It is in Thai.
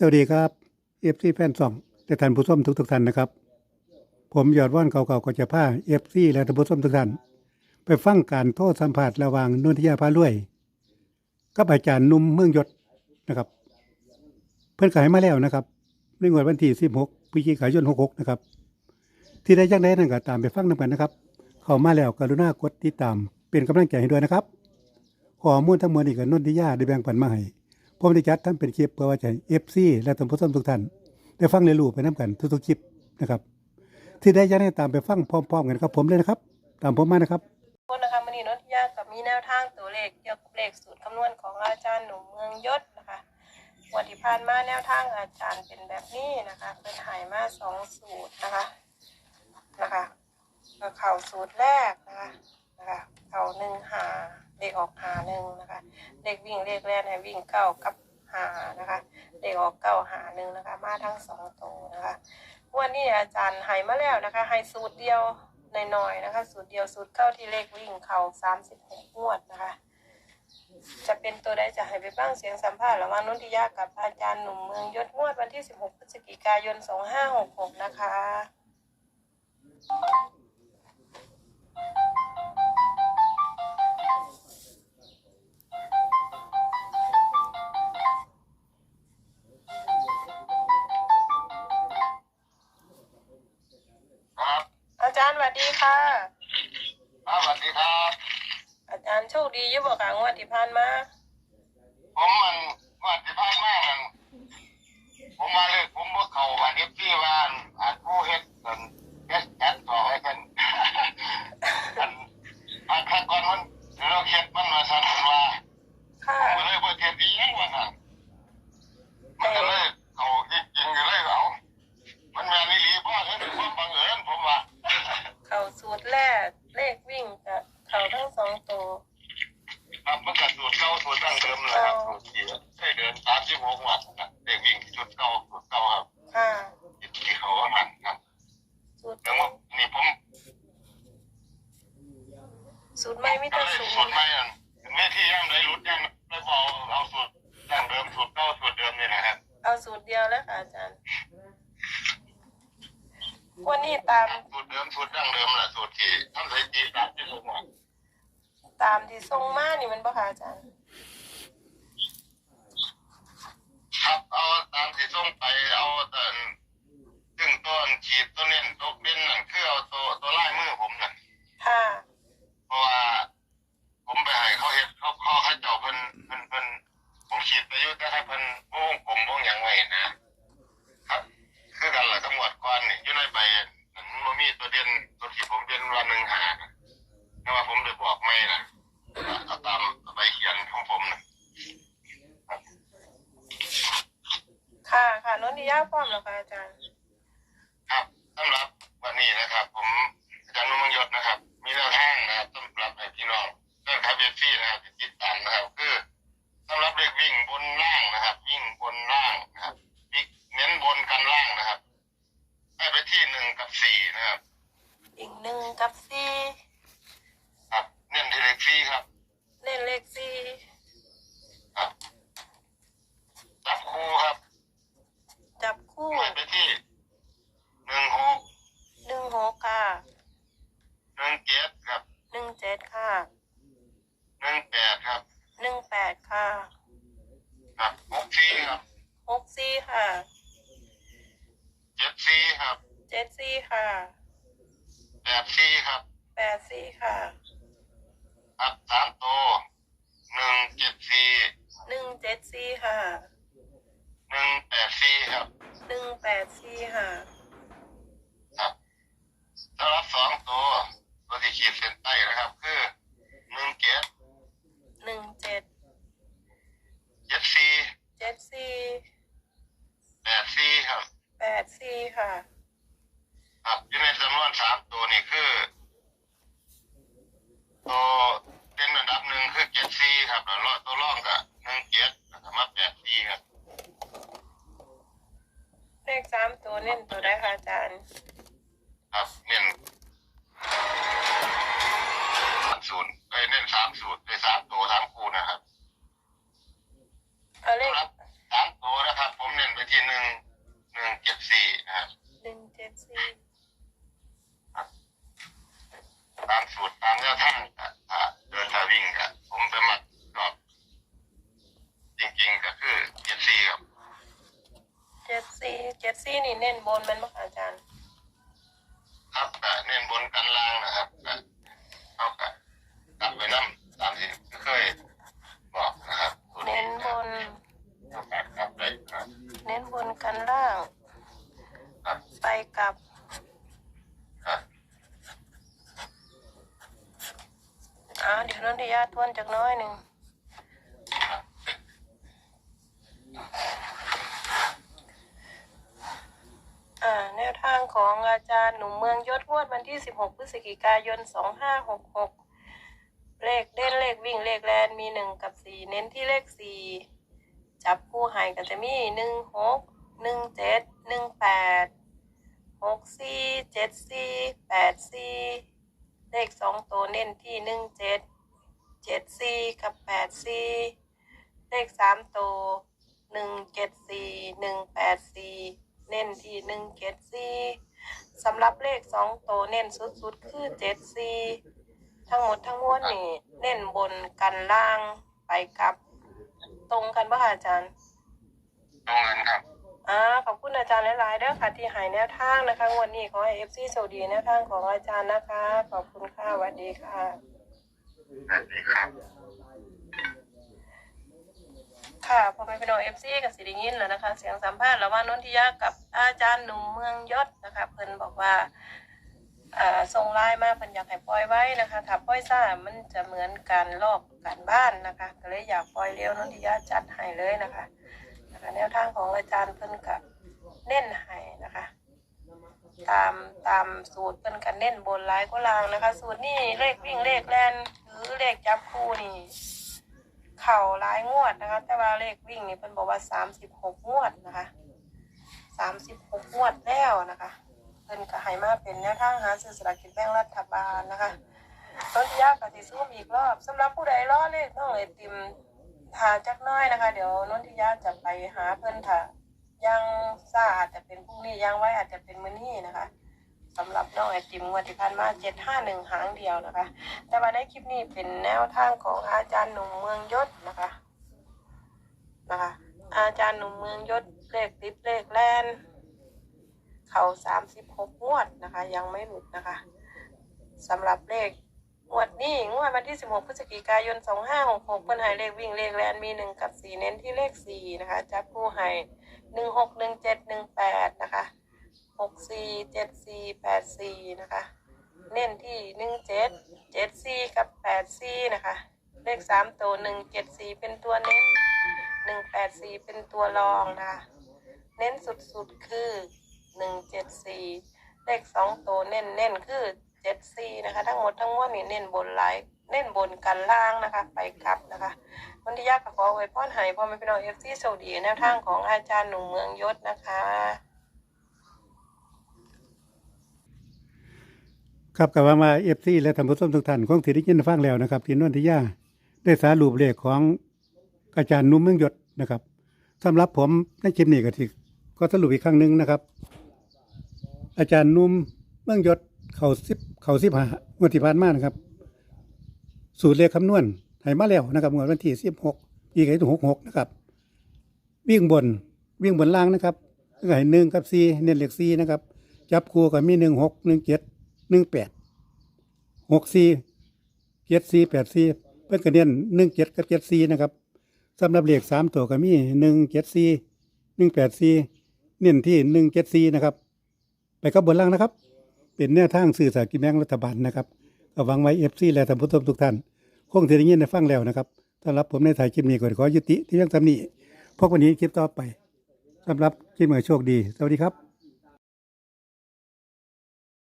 สวัสดีครับเอฟซีแฟนสองและท่านผู้ชมทุกทุกท่านนะครับ ผมยอดว่านเก่าๆก็จะพาเอฟซีและท่านผู้ชมทุกท่าน ไปฟังการโทษสัมผัสระหว่างนนทิยาพาลุ่ยกับอาจารย์นุ่มเมืองยศนะครับ เพื่อนขายมาแล้วนะครับในงวดวันที่16พฤศจิกายน66นะครับ ที่ได้ยังได้นั่นก็ตามไปฟังนำกันนะครับ เข้ามาแล้วกรุณากดติดตามเป็นกำลังใจให้ด้วยนะครับข้อมูลทั้งหมดนี้ก็นนทิยาได้แบ่งปันมาให้ ผมได้จัดทำเป็นคลิปเพื่อว่าจะเอฟซีและท่านผู้ชมทุกท่านได้ฟังเรียนรู้ไปน้ำกันทุกๆคลิปนะครับ ที่ได้ยังให้ตามไปฟังพร้อมๆกันครับ ผมเลยนะครับ ตามผมมานะครับทุกคนนะคะมันนี้นนทยากับมีแนวทางตัวเลขเกี่ยวกับเลขสูตรคำนวณของอาจารย์หนุ่มเมืองยศนะคะวันที่ผ่านมาแนวทางอาจารย์เป็นแบบนี้นะคะเป็นหายมาสองสูตรนะคะนะคะก็เข่าสูตรแรกนะคะนะคะเข่าหนึ่งหาเลขออกหาหนึ่งนะคะ เลขวิ่งเลขแรกให้วิ่งเก้ากับหานะคะเลขออกเก้าหาหนึ่งนะคะ มาทั้งสองตัวนะคะวันนี้อาจารย์หายมาแล้วนะคะให้สูตรเดียวหน่อยๆนะคะ สูตรเดียวสูตรเข้าที่เลขวิ่งเข่าสามสิบหกงวดนะคะ จะเป็นตัวใดจะให้ไปบ้างเสียงสัมภาษณ์ระหว่างนนทิยากับอาจารย์หนุ่มเมืองยศงวดวันที่สิบหกพฤศจิกายนสองห้าหกหกนะคะ วัสดีค่ะ ครับสวัสดีครับ อาจารย์โชคดีอยุบค่ะงวดที่ผ่านมา ผมมันวันที่ผ่านมานั่นผมมาเลยผมว่าเขาวันนี้พี่ว่าอันผู้เฮ็ดกันเอสแอดต่อไว้กัน อันอันขั้นก่อนมันเราเฮ็ดมันมาสั่นมันว่า ค่ะ ผมเลยบ่เฮ็ดอีหยังว่าสั่นมันก็เลยเขาจริงๆก็เลยเอามันแม่นอีหลีบ่เฮ็ดเป็นความบังเอิญผมว่า เข่าสูตรแรกเลขวิ่งกับเข่าทั้งสองตัว ครับมันก็สูตรเก่าสูตรดั้งเดิมเลยครับสูตรที่เคยเดิน36วัดนะเด็กวิ่งจุดเก่าจุดเก่าครับ ค่ะ ที่เขาว่าหันครับ สูตร แต่ว่านี่ผม สูตรไม่มีก็แต่เลยศูสูตนรย์ใหม่อันเมื่อที่ย่ำได้รุดย่ำได้บอกเอาสูตรดั้งเดิมสูตรเก่าสูตรเดิมนี่นะครับ เอาสูตรเดียวแล้วค่ะอาจารย์วันนี้ตามสูตรเดิมสูตรดั้งเดิมแหละสูตรที่ทำสถิติตามที่ผมบอกตามที่ทรงมานี่มันบ่ค่ะอาจารย์ครับเอาตามที่ส่งไปเอาแต่ถึงต้นขีดต้นเน้นตัวเด่นนั่นคือเอาตัวตัวลายมือผมน่ะ ค่ะ เพราะว่าผมไปให้เขาเห็ดเขาเขาเขาเจ้าเพิ่นเพิ่นเพิ่นผมขีดไป อยู่แต่ให้เพิ่นวงกลมวงหยังไงนะครับคือกันแหละตำรวจก่อนนี่อยู่ในใบนั่นมันบ่มีตัวเด่นตัวที่ผมเด่นว่าหนึ่งหานะแต่ว่าผมได้บอกไม่นะเอาตามใบเขียนของผมนะค่ะค่ะนนทิยาพร้อมแล้วค่ะอาจารย์ ครับสำหรับวันนี้นะครับ ผมอาจารย์นุ่มยศนะครับ มีแนวทางนะครับสำหรับให้พี่น้องเรื่องคาเบฟี่นะครับที่ติดตามนะครับคือสำห รับเด็กวิ่งบนล่างนะครับ วิ่งบนล่างนะครับวิ่งเน้นบนกันล่างนะครับให้ไปที่หนึ่งกับสี่นะครับ อีกหนึ่งกับสี่ครับ เน้นที่เลขสี่ครับ เล่นเลขสี่ครับจับคู่ครับจับคู่ให้ไปที่หนึ่งหกหนึ่งหกค่ะหนึ่งเจ็ดครับหนึ่งเจ็ดค่ะ หนึ่งแปดครับ หนึ่งแปดค่ะ ครับหกสี่ครับ หกสี่ค่ะ เจ็ดสี่ครับ เจ็ดสี่ค่ะ แปดสี่ครับ แปดสี่ค่ะ ครับสามตัวหนึ่งเจ็ดสี่ หนึ่งเจ็ดสี่ค่ะ หนึ่งแปดสี่ครับ หนึ่งแปดสี่ค่ะ ครับสำหรับสองตัวตัวที่ขีดเส้นใต้นะครับ คือหนึ่งเจ็ด หนึ่งเจ็ด เจ็ดสี่ เจ็ดสี่ แปดสี่ครับ แปดสี่ค่ะ ครับอยู่ในจำนวนสามตัวนี่คือตัวเป็นอันดับหนึ่งคือเจ็ดสี่ครับแล้วรอตัวร่องกับหนึ่งเจ็ดแล้วก็มาแปดสี่ครับ เลขสาม ตัวเน้นตัวได้ค่ะอาจารย์ ครับเน้นสามศูนย์ไอ้ยเน้นสามศูนย์ไอ้สามตัวสามคูนะครับเอาเลขสำหรับสามตัวนะครับ ผมเน้นไปที่ เจ็ดซี่ นี่เน้นบนแมันบ่คะอาจารย์ ครับก็เน้นบนกันล่างนะครับก็เอากะกลับไปนั่ตามที่เคยบอกนะครับตัว เน้นบน เอากลับกลับไปครับ เน้นบนกันล่าง ครับ ไปกลับ ครับ อ่าเดี๋ยวนนทิยาทวนจากหน้อยหนึ่ง อ่าแนวทางของ อารหนุ่มเมืองยศงวดวันที่ 16 พฤศจิกายน 2566 เลขเด่นเลขวิ่งเลขแลนมี 1 กับ 4 เน้นที่เลข 4 จับคู่หายก็จะมี 1 6 1 7 1 8 6 4 7 4 8 4 เลข 2 ตัวเน้นที่ 1 7 7 4 กับ 8 4 เลข 3 ตัว 1 7 4 1 8 4เน้นที่หนึ่งเจ็ดสี่ สำหรับเลขสองตัวเน้นสุดๆ คือเจ็ดสี่ทั้งหมดทั้งมวลนี่ เน้นบนกันล่างไปกลับ ตรงกันป่ะคะอาจารย์ ตรงนั้นครับอ่าขอบคุณอาจารย์หลายๆเด้อค่ะที่ใหายแนวทางนะคะงวันนี้ขอให้เอฟซีโชคดีแนวทางของอาจารย์นะคะ ขอบคุณค่ะสวัสดีค่ะ สวัสดีครับ ค่ะพอไปเป็นโอเอฟซีกับสิริยินแล้วนะคะ เสียงสัมภาษณ์ระหว่างนนทิยากับอาจารย์หนุ่มเมืองยศนะคะเพิ่นบอกว่าส่งไลน์มาเพิ่นอยากให้ปล่อยไว้นะคะถ้าปล่อยซ่ามันจะเหมือนการลอกการบ้านนะคะ ก็เลยอยากปล่อยเร็วนนทิยาจัดให้เลยนะคะนะคะแนวทางของอาจารย์เพิ่นกับเน้นให้นะคะ ตามตามสูตรเพิ่นกันเน้นบนลายก็ลางนะคะ สูตรนี่เลขวิ่งเลขแลนหรือเลขจับคู่นี่ เข่าหลายงวดนะคะ แต่ว่าเลขวิ่งนี่เป็นบอกว่าสามสิบหกงวดนะคะสามสิบหกงวดแล้วนะคะเพิ่นก็ให้มาเป็นแนวทางหาซื้อสลากกินแบ่งรัฐบาลนะคะต้นทิยากกับสิซูมอีกรอบสำหรับผู้ใดรอเลขน้องไอติมทาจักน้อยนะคะ เดี๋ยวนนทิยาจะไปหาเพิ่นถ้ายังซ่าอาจจะเป็นพรุ่งนี้ยังไว้อาจจะเป็นมื้อนี้นะคะ สำหรับน้องไอติมงวดที่ผ่านมาเจ็ดห้าหนึ่งหางเดียวนะคะ แต่ว่าในคลิปนี้เป็นแนวทางของอาจารย์หนุ่มเมืองยศนะคะนะคะ อาจารย์หนุ่มเมืองยศเลขติดเลขแลนเขาสามสิบหกงวดนะคะ ยังไม่หลุดนะคะสำหรับเลขงวดนี้งวดวันที่สิบหกพฤศจิกายนสองห้าหกหกเปิ้นใหายเลขวิ่งเลขแลนมีหนึ่งกับสีเน้นที่เลขสีนะคะจับคู่ให้หนึ่งหกหนึ่งเจ็ดหนึ่งแปดนะคะ หกสี่เจ็ดสี่แปดสี่นะคะ เน้นที่หนึ่งเจ็ดเจ็ดสี่กับแปดสี่นะคะ เลขสามตัวหนึ่งเจ็ดสี่เป็นตัวเน้นหนึ่งแปดสี่เป็นตัวรองนะคะ เน้นสุดๆคือหนึ่งเจ็ดสี่เลขสองตัวเน้นเน้นคือเจ็ดสี่นะคะ ทั้งหมดทั้งมวลนี่เน้นบนไลน์เน้นบนกันล่างนะคะ ไปกลับนะคะวันที่ยากกับขอไว้พ่อหายพ่อไม่เป็นเอาเอฟซีโชคดีแนวทางของอาจารย์หนุ่มเมืองยศนะคะ ครับกับว่ามาเอฟซีและท่านผู้มทุกท่านคงสิได้ยินฟังแล้วนะครับที่นนทิยาได้สารุปเลขของอาจารย์นุ่มเมืองยศนะครับสำหรับผมในคลิปนี้ก็ที่ก็สรุปอีกครั้งหนึ่งนะครับ อาจารย์นุ่มเมืองยศเขาสิบเขาสิบหางวดที่ผ่านมานะครับ สูตรเลขคำนวณให้มาแล้วนะครับงวดวันที่สิบหกอีกไอ้ตัวหกหกนะครับวิ่งบนวิ่งบนล่างนะครับก็ให้หนึ่งกับสี่เน้นเลขสี่นะครับ จับคู่กับมีหนึ่งหกหนึ่งเจ็ด หนึ่งแปดหกสี่เจ็ดสี่แปดสี่เพื่อนกระเนียนหนึ่งเจ็ดกับเจ็ดสี่นะครับสำหรับเลขสามตัวก็มีหนึ่งเจ็ดสี่หนึ่งแปดสี่เน้นที่หนึ่งเจ็ดสี่นะครับ ไปกับบนล่างนะครับ เป็นแนวทางสื่อสารกินแบงรัฐบาลนะครับก็หวังไว้เอฟซีและท่านผู้ชมทุกท่านคงจะได้ยินได้ฟังแล้วนะครับสำหรับผมในถ่ายคลิปนี้ก็ขอยุติที่เพียงท่านี้พบกันนี้คลิปต่อไปสำหรับคลิปเมื่อโชคดี สวัสดีครับ